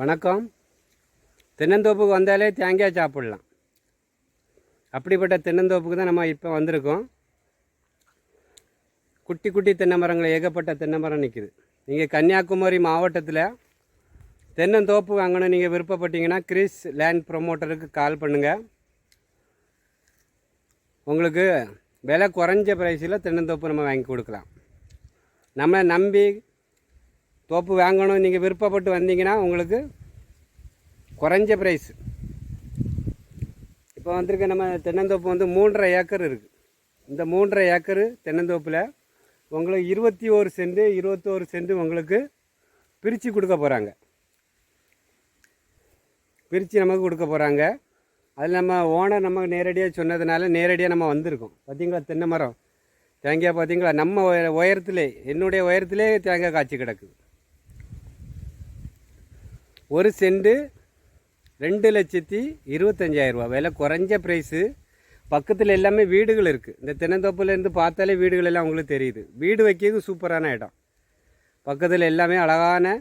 வணக்கம். தென்னந்தோப்புக்கு வந்தாலே தேங்காய் சாப்பிடலாம். அப்படிப்பட்ட தென்னந்தோப்புக்கு தான் நம்ம இப்போ வந்திருக்கோம். குட்டி குட்டி தென்னை மரங்கள் ஏகப்பட்ட தென்னை மரம் நிற்கிது நீங்கள் கன்னியாகுமரி மாவட்டத்தில் தென்னந்தோப்பு வாங்கணும் நீங்கள் விருப்பப்பட்டீங்கன்னா கிறிஸ் லேண்ட் ப்ரொமோட்டருக்கு கால் பண்ணுங்கள் உங்களுக்கு விலை குறைஞ்ச ப்ரைஸில் தென்னந்தோப்பு நம்ம வாங்கி கொடுக்கலாம். நம்மளை நம்பி தோப்பு வாங்கணும் நீங்கள் விருப்பப்பட்டு வந்தீங்கன்னா உங்களுக்கு குறைஞ்ச ப்ரைஸ் இப்போ வந்திருக்க நம்ம தென்னந்தோப்பு வந்து மூன்றரை ஏக்கர் இருக்குது இந்த மூன்றரை ஏக்கர் தென்னந்தோப்பில் உங்களுக்கு இருபத்தி ஒரு சென்ட் இருபத்தோரு சென்ட் உங்களுக்கு பிரித்து கொடுக்க போகிறாங்க பிரித்து நமக்கு கொடுக்க போகிறாங்க அதில் நம்ம ஓனர் நம்ம நேரடியாக சொன்னதுனால நேரடியாக நம்ம வந்திருக்கோம். பார்த்தீங்களா தென்னை மரம்? தேங்காய் பார்த்தீங்களா நம்ம உயரத்துலேயே உயரத்திலே என்னுடைய உயரத்திலே தேங்காய் காய்ச்சி கிடக்குது. ஒரு செண்டு ரெண்டு லட்சத்தி இருபத்தஞ்சாயிரரூபா விலை குறைஞ்ச ப்ரைஸு பக்கத்தில் எல்லாமே வீடுகள் இருக்குது இந்த தென்னந்தோப்புலேருந்து பார்த்தாலே வீடுகள் எல்லாம் உங்களுக்கு தெரியுது. வீடு வைக்கிறது சூப்பரான இடம். பக்கத்தில் எல்லாமே அழகான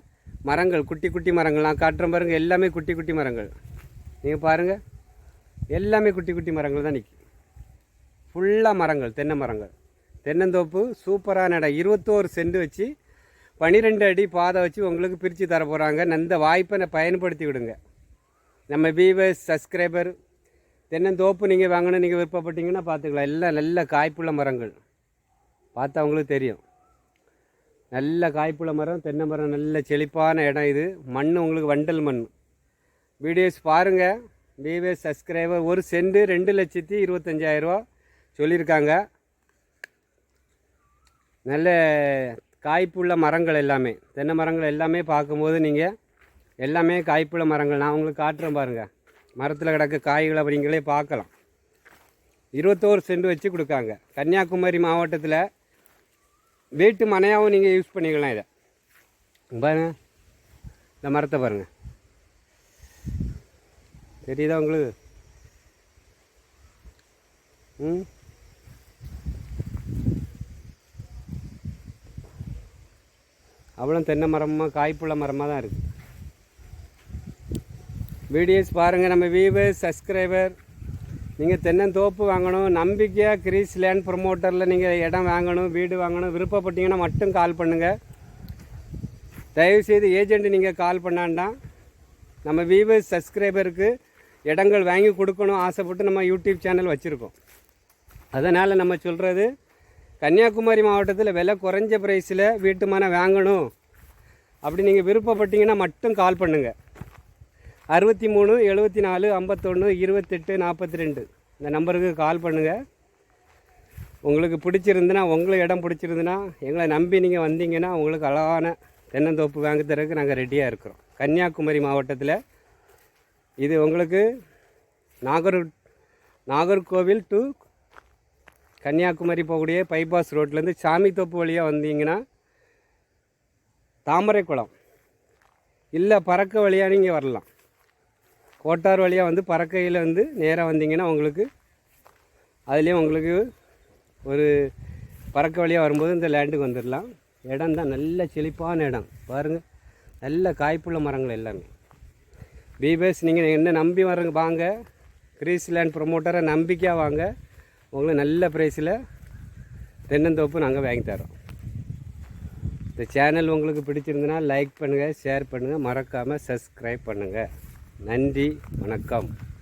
மரங்கள் குட்டி குட்டி மரங்கள். நான் காட்டுறேன் பாருங்கள் எல்லாமே குட்டி குட்டி மரங்கள். நீங்கள் பாருங்கள் எல்லாமே குட்டி குட்டி மரங்கள் தான் நிற்கும் ஃபுல்லாக மரங்கள் தென்னை மரங்கள். தென்னந்தோப்பு சூப்பரான இடம். இருபத்தோரு சென்ட் வச்சு பன்னிரெண்டு அடி பாதை வச்சு உங்களுக்கு பிரித்து தர போகிறாங்க அந்த வாய்ப்பை நான் பயன்படுத்தி விடுங்க. நம்ம வியூவர்ஸ் சப்ஸ்கிரைபர் தென்னந்தோப்பு நீங்கள் வாங்கணும் நீங்கள் விருப்பப்பட்டீங்கன்னா பார்த்துக்கலாம். எல்லாம் நல்ல காய்ப்புள்ள மரங்கள். பார்த்தா உங்களுக்கு தெரியும். நல்ல காய்ப்புள்ள மரம் தென்னை மரம் நல்ல செழிப்பான இடம் இது. மண் உங்களுக்கு வண்டல் மண். வீடியோஸ் பாருங்கள் வியூவர்ஸ் சப்ஸ்கிரைபர் ஒரு செண்டு ரெண்டு லட்சத்தி இருபத்தஞ்சாயிரரூவா சொல்லியிருக்காங்க. நல்ல காய்ப்புள்ள மரங்கள் எல்லாமே தென்னை மரங்கள் எல்லாமே பார்க்கும்போது நீங்கள் எல்லாமே காய்ப்புள்ள மரங்கள். நான் உங்களுக்கு காட்டுறேன் பாருங்கள் மரத்தில் கிடக்க காய்கள் அப்படிங்களே பார்க்கலாம். இருபத்தோரு சென்ட் வச்சு கொடுக்காங்க. கன்னியாகுமரி மாவட்டத்தில் வீட்டு மனையாகவும் நீங்கள் யூஸ் பண்ணிக்கலாம் இதை. பாருங்க. இந்த மரத்தை பாருங்கள் தெரியுதா உங்களுக்கு? ம்? அவ்வளோ தென்னை மரமாக காய்ப்புள்ள மரமாக தான் இருக்குது வீடியோஸ் பாருங்கள் நம்ம வியூவர்ஸ் சப்ஸ்கிரைபர் நீங்கள் தென்னந்தோப்பு வாங்கணும் நம்பிக்கையாக கிரீஸ் லேண்ட் ப்ரொமோட்டரில் நீங்கள் இடம் வாங்கணும் வீடு வாங்கணும் விருப்பப்பட்டீங்கன்னா மட்டும் கால் பண்ணுங்கள் தயவுசெய்து ஏஜெண்ட் நீங்கள் கால் பண்ணாண்டாம் நம்ம வியூவர்ஸ் சப்ஸ்கிரைபருக்கு இடங்கள் வாங்கி கொடுக்கணும் ஆசைப்பட்டு நம்ம யூடியூப் சேனல் வச்சுருக்கோம். அதனால் நம்ம சொல்கிறது கன்னியாகுமரி மாவட்டத்தில் விலை குறைஞ்ச ப்ரைஸில் வீட்டு மனை வாங்கணும். அப்படி நீங்கள் விருப்பப்பட்டீங்கன்னா மட்டும் கால் பண்ணுங்கள் அறுபத்தி மூணு எழுபத்தி நாலு ஐம்பத்தொன்று இருபத்தெட்டு நாற்பத்தி ரெண்டு இந்த நம்பருக்கு கால் பண்ணுங்கள் உங்களுக்கு பிடிச்சிருந்துன்னா உங்களுக்கு இடம் பிடிச்சிருந்துன்னா எங்களை நம்பி நீங்கள் வந்தீங்கன்னா உங்களுக்கு அழகான தென்னந்தோப்பு வாங்கி தரக்கு நாங்கள் ரெடியாக இருக்கிறோம். கன்னியாகுமரி மாவட்டத்தில் இது உங்களுக்கு நாகர் நாகர்கோவில் டு கன்னியாகுமரி போகக்கூடிய பைபாஸ் ரோட்லேருந்து சாமித்தோப்பு வழியாக வந்தீங்கன்னா தாமரைக்குளம். இல்லை பறக்க வழியாக நீங்கள் வரலாம். கோட்டார் வழியாக வந்து பறக்கையில் வந்து நேராக வந்தீங்கன்னா உங்களுக்கு அதுலேயும் உங்களுக்கு ஒரு பறக்க வழியாக வரும்போது இந்த லேண்டுக்கு வந்துடலாம் இடம் தான் நல்ல செழிப்பான இடம். பாருங்கள் நல்ல காய்ப்புள்ள மரங்கள் எல்லாமே. பிபேஸ் நீங்கள் என்ன நம்பி வரங்க வாங்க. கிரீஸ் லேண்ட் ப்ரொமோட்டரை நம்பிக்கையாக வாங்க. உங்களுக்கு நல்ல ப்ரைஸில் தென்னந்தோப்பு நாங்கள் வாங்கி தரோம் இந்த சேனல் உங்களுக்கு பிடிச்சிருந்துன்னா லைக் பண்ணுங்கள் ஷேர் பண்ணுங்கள் மறக்காமல் சப்ஸ்கிரைப் பண்ணுங்கள் நன்றி வணக்கம்.